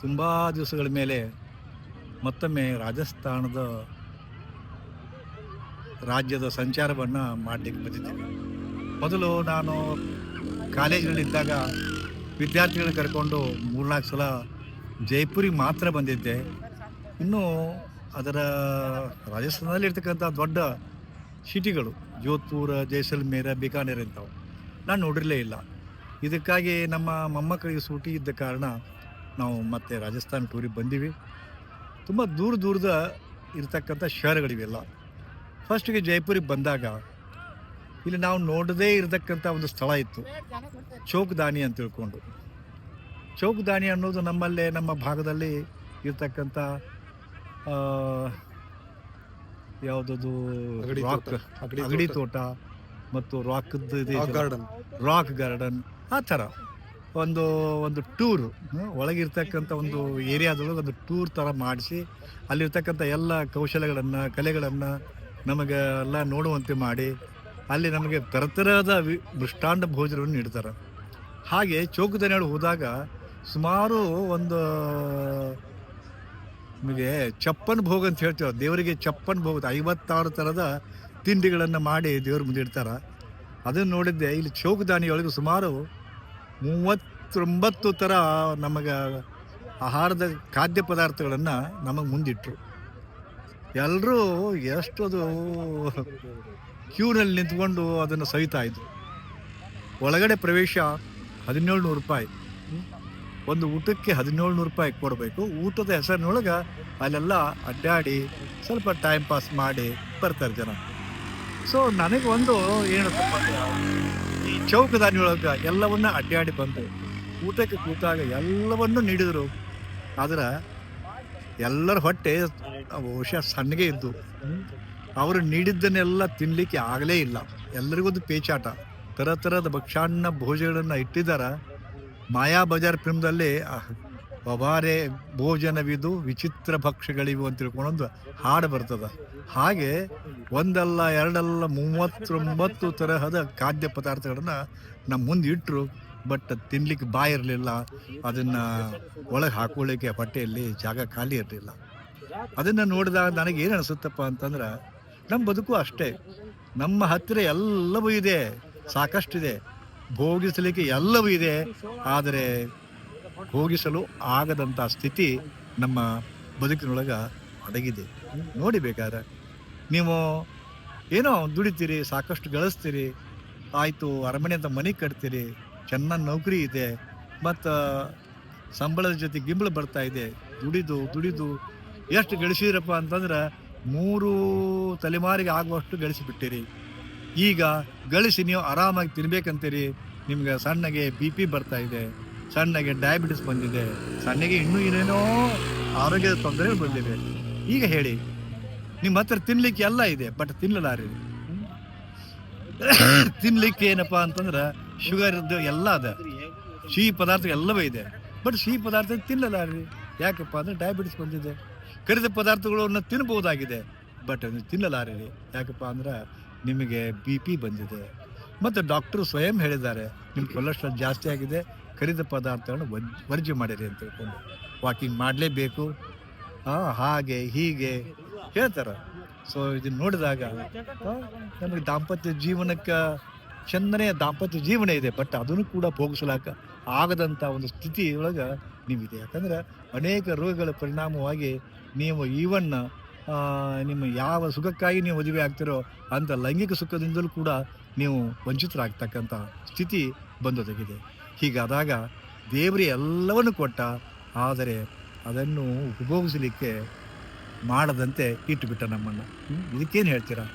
ತುಂಬ ದಿವಸಗಳ ಮೇಲೆ ಮತ್ತೊಮ್ಮೆ ರಾಜಸ್ಥಾನದ ರಾಜ್ಯದ ಸಂಚಾರವನ್ನು ಮಾಡಲಿಕ್ಕೆ ಬಂದಿದ್ದೇನೆ ಮೊದಲು ನಾನು ಕಾಲೇಜಿನಲ್ಲಿದ್ದಾಗ ವಿದ್ಯಾರ್ಥಿಗಳನ್ನ ಕರ್ಕೊಂಡು ಮೂರ್ನಾಲ್ಕು ಸಲ ಜೈಪುರಿಗೆ ಮಾತ್ರ ಬಂದಿದ್ದೆ. ಇನ್ನು ಅದರ ರಾಜಸ್ಥಾನದಲ್ಲಿ ಇರ್ತಕ್ಕಂಥ ದೊಡ್ಡ ಸಿಟಿಗಳು ಜೋಧ್ಪುರ, ಜೈಸಲ್ಮೇರ, ಬಿಕಾನೇರ್ ಇಂಥವು. ನಾನು ನೋಡಿರಲೇ ಇಲ್ಲ. ಇದಕ್ಕಾಗಿ ನಮ್ಮ ಮೊಮ್ಮಕ್ಕಳಿಗೆ ಸೂಟಿ ಇದ್ದ ಕಾರಣ ನಾವು ಮತ್ತೆ ರಾಜಸ್ಥಾನ ಟೂರಿಗೆ ಬಂದೀವಿ. ತುಂಬ ದೂರ ದೂರದ ಇರ್ತಕ್ಕಂಥ ಶಹರಗಳಿವೆಲ್ಲ. ಫಸ್ಟಿಗೆ ಜೈಪುರಿಗೆ ಬಂದಾಗ ಇಲ್ಲಿ ನಾವು ನೋಡದೇ ಇರತಕ್ಕಂಥ ಒಂದು ಸ್ಥಳ ಇತ್ತು. ಚೌಕ್ದಾನಿ ಅಂತ ತಿಳ್ಕೊಂಡು. ಚೌಕ್ದಾನಿ ಅನ್ನೋದು ನಮ್ಮಲ್ಲೇ ನಮ್ಮ ಭಾಗದಲ್ಲಿ ಇರ್ತಕ್ಕಂಥ ಯಾವುದದು ರಾಕ್. ಅಗಡಿ ತೋಟ. ಮತ್ತು ರಾಕ್ ಗಾರ್ಡನ್ ರಾಕ್ ಗಾರ್ಡನ್ ಆ ಥರ. ಒಂದು ಒಂದು ಟೂರ್ ಒಳಗಿರ್ತಕ್ಕಂಥ ಒಂದು ಏರಿಯಾದೊಳಗೆ ಒಂದು ಟೂರ್ ಥರ ಮಾಡಿಸಿ, ಅಲ್ಲಿರ್ತಕ್ಕಂಥ ಎಲ್ಲ ಕೌಶಲಗಳನ್ನು, ಕಲೆಗಳನ್ನು ನಮಗೆ ಎಲ್ಲ ನೋಡುವಂತೆ ಮಾಡಿ, ಅಲ್ಲಿ ನಮಗೆ ತರತರದ ವಿ, ಮೃಷ್ಟಾಂಡ ಭೋಜನವನ್ನು ನೀಡ್ತಾರೆ. ಹಾಗೆ ಚೌಕದನೇಳು ಹೋದಾಗ ಸುಮಾರು ಒಂದು, ನಮಗೆ ಚಪ್ಪನ್ ಭೋಗ ಅಂತ ಹೇಳ್ತೇವೆ ದೇವರಿಗೆ ಚಪ್ಪನ್ ಭೋಗ ಐವತ್ತಾರು ಥರದ ತಿಂಡಿಗಳನ್ನು ಮಾಡಿ ದೇವ್ರ ಮುಂದೆ ಇಡ್ತಾರೆ. ಅದನ್ನು ನೋಡಿದ್ದೆ, ಇಲ್ಲಿ ಚೌಕದಾನಿಯೊಳಗೆ ಸುಮಾರು ಮೂವತ್ತೊಂಬತ್ತು ಥರ ನಮಗೆ ಆಹಾರದ ಖಾದ್ಯ ಪದಾರ್ಥಗಳನ್ನು ನಮಗೆ ಮುಂದಿಟ್ಟರು ಎಲ್ಲರೂ ಎಷ್ಟು ಅದು ಕ್ಯೂನಲ್ಲಿ ನಿಂತ್ಕೊಂಡು ಅದನ್ನು ಸವಿತಾ ಇದ್ರು. ಒಳಗಡೆ ಪ್ರವೇಶ ಹದಿನೇಳು ನೂರು ರೂಪಾಯಿ. ಒಂದು ಊಟಕ್ಕೆ ಹದಿನೇಳು ನೂರು ರೂಪಾಯಿ ಕೊಡಬೇಕು. ಊಟದ ಹೆಸರಿನೊಳಗೆ ಅಲ್ಲೆಲ್ಲ ಅಡ್ಡಾಡಿ ಸ್ವಲ್ಪ ಟೈಮ್ ಪಾಸ್ ಮಾಡಿ ಬರ್ತಾರೆ ಜನ. ಸೊ ನನಗೆ ಒಂದು ಏನಪ್ಪ ಈ ಚೌಕದಾನಿಯೊಳಗೆ ಎಲ್ಲವನ್ನ ಅಡ್ಡಾಡಿ ಬಂದು ಊಟಕ್ಕೆ ಕೂತಾಗ ಎಲ್ಲವನ್ನು ನೀಡಿದರು. ಆದ್ರೆ ಎಲ್ಲರ ಹೊಟ್ಟೆ ಬಹುಶಃ ಸಣ್ಣಗೆ ಇದ್ದು. ಅವರು ನೀಡಿದ್ದನ್ನೆಲ್ಲ ತಿನ್ನಲಿಕ್ಕೆ ಆಗಲೇ ಇಲ್ಲ. ಎಲ್ಲರಿಗೊಂದು ಪೇಚಾಟ. ಥರ ಥರದ ಭಕ್ಷಾನ್ನ ಭೋಜನಗಳನ್ನು ಇಟ್ಟಿದ್ದಾರೆ. ಮಾಯಾ ಬಜಾರ್ ಫಿಲ್ಮ್ದಲ್ಲಿ ಬಬಾರೆ ಭೋಜನವಿದು, ವಿಚಿತ್ರ ಭಕ್ಷ್ಯಗಳಿವು ಅಂತ ತಿಳ್ಕೊಂಡೊಂದು ಹಾಡು ಬರ್ತದೆ. ಹಾಗೆ ಒಂದಲ್ಲ, ಎರಡಲ್ಲ, ಮೂವತ್ತೊಂಬತ್ತು ತರಹದ ಖಾದ್ಯ ಪದಾರ್ಥಗಳನ್ನ ನಮ್ಮ ಮುಂದೆ ಇಟ್ಟರು ಬಟ್ ತಿನ್ಲಿಕ್ಕೆ ಬಾಯಿ ಇರಲಿಲ್ಲ. ಅದನ್ನು ಒಳಗೆ ಹಾಕೊಳ್ಳಿಕ್ಕೆ ಹೊಟ್ಟೆಯಲ್ಲಿ ಜಾಗ ಖಾಲಿ ಇರಲಿಲ್ಲ. ಅದನ್ನು ನೋಡಿದಾಗ ನನಗೆ ಏನು ಅನಿಸುತ್ತಪ್ಪ ಅಂತಂದ್ರೆ ನಮ್ಮ ಬದುಕು ಅಷ್ಟೇ. ನಮ್ಮ ಹತ್ತಿರ ಎಲ್ಲವೂ ಇದೆ, ಸಾಕಷ್ಟಿದೆ. ಭೋಗಿಸಲಿಕ್ಕೆ ಎಲ್ಲವೂ ಇದೆ, ಆದರೆ ಭೋಗಿಸಲು ಆಗದಂಥ ಸ್ಥಿತಿ ನಮ್ಮ ಬದುಕಿನೊಳಗೆ ಅಡಗಿದೆ. ನೋಡಿ ಬೇಕಾದ್ರೆ, ನೀವು ಏನೋ ದುಡಿತೀರಿ, ಸಾಕಷ್ಟು ಗಳಿಸ್ತೀರಿ, ಆಯಿತು ಅರಮನೆ ಅಂತ ಮನೆ ಕಟ್ತೀರಿ, ಚೆನ್ನಾಗಿ ನೌಕರಿ ಇದೆ, ಮತ್ತು ಸಂಬಳದ ಜೊತೆ ಗಿಂಬಳ ಬರ್ತಾ ಇದೆ, ದುಡಿದು ದುಡಿದು ಎಷ್ಟು ಗಳಿಸಿದ್ರಪ್ಪ ಅಂತಂದ್ರೆ ಮೂರು ತಲೆಮಾರಿಗೆ ಆಗುವಷ್ಟು ಗಳಿಸಿಬಿಟ್ಟಿರಿ. ಈಗ ಗಳಿಸಿ ನೀವು ಆರಾಮಾಗಿ ತಿನ್ಬೇಕಂತೀರಿ, ನಿಮ್ಗೆ ಸಣ್ಣಗೆ ಬಿ ಪಿ ಬರ್ತಾ ಇದೆ. ಸಣ್ಣಗೆ ಡಯಾಬಿಟಿಸ್ ಬಂದಿದೆ. ಸಣ್ಣಗೆ ಇನ್ನೂ ಏನೇನೋ ಆರೋಗ್ಯದ ತೊಂದರೆ ಬಂದಿದೆ ಈಗ ಹೇಳಿ, ನಿಮ್ಮ ಹತ್ರ ತಿನ್ಲಿಕ್ಕೆ ಎಲ್ಲ ಇದೆ ಬಟ್ ತಿನ್ನಲಾರಿ ತಿನ್ಲಿಕ್ಕೆ ಏನಪ್ಪ ಅಂತಂದ್ರೆ ಶುಗರ್ ಇದ್ದು ಎಲ್ಲ ಅದ. ಸಿಹಿ ಪದಾರ್ಥ ಎಲ್ಲವೂ ಇದೆ. ಬಟ್ ಸಿಹಿ ಪದಾರ್ಥ ತಿನ್ನಲಾರಿ ಯಾಕಪ್ಪ ಅಂದ್ರೆ ಡಯಾಬಿಟಿಸ್ ಬಂದಿದೆ. ಕರಿದ ಪದಾರ್ಥಗಳನ್ನು ತಿನ್ಬಹುದಾಗಿದೆ ಬಟ್ ತಿನ್ನಲಾರಿರಿ ಯಾಕಪ್ಪ ಅಂದ್ರೆ ನಿಮಗೆ ಬಿ ಪಿ ಬಂದಿದೆ. ಮತ್ತು ಡಾಕ್ಟರ್ ಸ್ವಯಂ ಹೇಳಿದ್ದಾರೆ, ನಿಮ್ಮ ಕೊಲೆಸ್ಟ್ರಾಲ್ ಜಾಸ್ತಿ ಆಗಿದೆ ಕರಿದ ಪದಾರ್ಥಗಳನ್ನು ವಜ್ ವರ್ಜಿ ಮಾಡಿರಿ ಅಂತ ಹೇಳ್ಕೊಂಡು ವಾಕಿಂಗ್ ಮಾಡಲೇಬೇಕು. ಹಾಗೆ, ಹೀಗೆ ಹೇಳ್ತಾರೆ. ಸೊ ಇದನ್ನ ನೋಡಿದಾಗ ನಮಗೆ ದಾಂಪತ್ಯ ಜೀವನಕ್ಕೆ ಚಂದನೆಯ ದಾಂಪತ್ಯ ಜೀವನ ಇದೆ ಬಟ್ ಅದನ್ನು ಕೂಡ ಭೋಗಿಸಲಾಕ ಆಗದಂಥ ಒಂದು ಸ್ಥಿತಿ ಒಳಗೆ ನೀವಿದೆ. ಯಾಕಂದ್ರೆ ಅನೇಕ ರೋಗಗಳ ಪರಿಣಾಮವಾಗಿ ನೀವು ಈವನ್ ನಿಮ್ಮ ಯಾವ ಸುಖಕ್ಕಾಗಿ ನೀವು ಮದುವೆ ಆಗ್ತಿರೋ ಅಂಥ ಲೈಂಗಿಕ ಸುಖದಿಂದಲೂ ಕೂಡ ನೀವು ವಂಚಿತರಾಗ್ತಕ್ಕಂಥ ಸ್ಥಿತಿ ಬಂದೊದಗಿದೆ. ಹೀಗಾದಾಗ ದೇವರು ಎಲ್ಲವನ್ನು ಕೊಟ್ಟ, ಆದರೆ ಅದನ್ನು ಉಪಭೋಗಿಸಲಿಕ್ಕೆ ಮಾಡದಂತೆ ಇಟ್ಟುಬಿಟ್ಟ ನಮ್ಮನ್ನು? ಇದಕ್ಕೇನು ಹೇಳ್ತೀರಾ?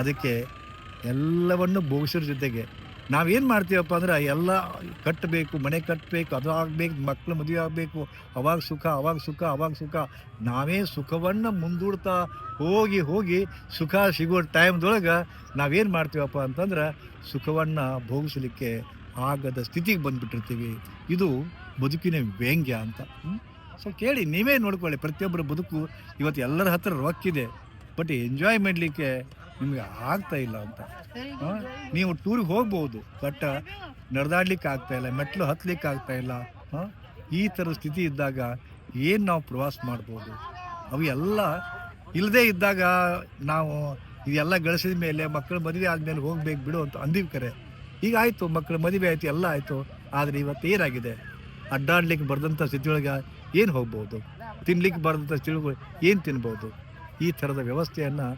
ಅದಕ್ಕೆ ಎಲ್ಲವನ್ನು ಭೋಗಿಸೋರ ಜೊತೆಗೆ ನಾವೇನು ಮಾಡ್ತೀವಪ್ಪ ಅಂದ್ರೆ ಎಲ್ಲ ಕಟ್ಟಬೇಕು, ಮನೆ ಕಟ್ಟಬೇಕು, ಅದು ಆಗಬೇಕು ಮಕ್ಕಳು ಮದುವೆ ಆಗಬೇಕು, ಅವಾಗ ಸುಖ ಅವಾಗ ಸುಖ ಅವಾಗ ಸುಖ ನಾವೇ ಸುಖವನ್ನು ಮುಂದೂಡ್ತಾ ಹೋಗಿ ಹೋಗಿ ಸುಖ ಸಿಗೋ ಟೈಮ್ದೊಳಗೆ ನಾವೇನು ಮಾಡ್ತೀವಪ್ಪ ಅಂತಂದ್ರೆ ಸುಖವನ್ನು ಭೋಗಿಸಲಿಕ್ಕೆ ಆಗದ ಸ್ಥಿತಿಗೆ ಬಂದುಬಿಟ್ಟಿರ್ತೀವಿ. ಇದು ಬದುಕಿನ ವ್ಯಂಗ್ಯ ಅಂತ. ಸೊ ಕೇಳಿ ನೀವೇ ನೋಡ್ಕೊಳ್ಳಿ ಪ್ರತಿಯೊಬ್ಬರ ಬದುಕು ಇವತ್ತು ಎಲ್ಲರ ಹತ್ರ ರೊಕ್ಕಿದೆ. ಬಟ್ ಎಂಜಾಯ್ ಮಾಡಲಿಕ್ಕೆ ನಿಮಗೆ ಆಗ್ತಾ ಇಲ್ಲ ಅಂತ. ನೀವು ಟೂರಿಗೆ ಹೋಗ್ಬೋದು ಬಟ್ ನಡೆದಾಡ್ಲಿಕ್ಕೆ ಆಗ್ತಾ ಇಲ್ಲ ಮೆಟ್ಲು ಹತ್ಲಿಕ್ಕೆ ಆಗ್ತಾ ಇಲ್ಲ. ಈ ಥರ ಸ್ಥಿತಿ ಇದ್ದಾಗ ಏನು ನಾವು ಪ್ರವಾಸ ಮಾಡ್ಬೋದು? ಅವು ಎಲ್ಲ ಇಲ್ಲದೇ ಇದ್ದಾಗ ನಾವು ಇದೆಲ್ಲ ಗಳಿಸಿದ ಮೇಲೆ ಮಕ್ಕಳು ಮದುವೆ ಆದಮೇಲೆ ಹೋಗ್ಬೇಕು ಬಿಡು ಅಂತ ಅಂದಿವಿ ಕರೆ. ಈಗ ಆಯಿತು ಮಕ್ಕಳ ಮದುವೆ ಆಯಿತು, ಎಲ್ಲ ಆಯಿತು. ಆದರೆ ಇವತ್ತು ಏನಾಗಿದೆ? ಅಡ್ಡಾಡ್ಲಿಕ್ಕೆ ಬರೆದಂಥ ಸ್ಥಿತಿಯೊಳಗೆ ಏನು ಹೋಗ್ಬೋದು? ತಿನ್ಲಿಕ್ಕೆ ಬರ್ದಂಥ ಸ್ಥಿತಿಗಳು ಏನು ತಿನ್ಬೋದು? ಈ ಥರದ ವ್ಯವಸ್ಥೆಯನ್ನು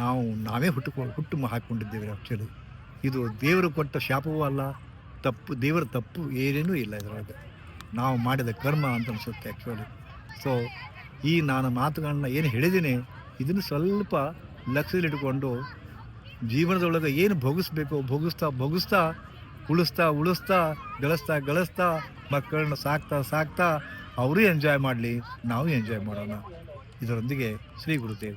ನಾವು, ನಾವೇ ಹುಟ್ಟುಕೊಂಡು ಹುಟ್ಟು ಹಾಕ್ಕೊಂಡಿದ್ದೇವೆ ಆ್ಯಕ್ಚುಲಿ ಇದು ದೇವರು ಕೊಟ್ಟ ಶಾಪವೂ ಅಲ್ಲ, ತಪ್ಪು, ದೇವರ ತಪ್ಪು ಏನೇನೂ ಇಲ್ಲ ಇದರೊಳಗೆ. ನಾವು ಮಾಡಿದ ಕರ್ಮ ಅಂತ ಅನಿಸುತ್ತೆ ಆ್ಯಕ್ಚುಲಿ ಸೊ ಈ ನಾನು ಮಾತುಗಳನ್ನ ಏನು ಹೇಳಿದ್ದೀನಿ, ಇದನ್ನು ಸ್ವಲ್ಪ ಲಕ್ಷ್ಯದಲ್ಲಿಟ್ಕೊಂಡು ಜೀವನದೊಳಗೆ ಏನು ಭೋಗಿಸ್ಬೇಕು? ಭೋಗಿಸ್ತಾ ಭೋಗಿಸ್ತಾ, ಉಳಿಸ್ತಾ ಉಳಿಸ್ತಾ, ಗಳಿಸ್ತಾ ಗಳಿಸ್ತಾ, ಮಕ್ಕಳನ್ನ ಸಾಕ್ತಾ ಸಾಕ್ತಾ, ಅವರೂ ಎಂಜಾಯ್ ಮಾಡಲಿ, ನಾವು ಎಂಜಾಯ್ ಮಾಡೋಣ. ಇದರೊಂದಿಗೆ ಶ್ರೀ ಗುರುದೇವ್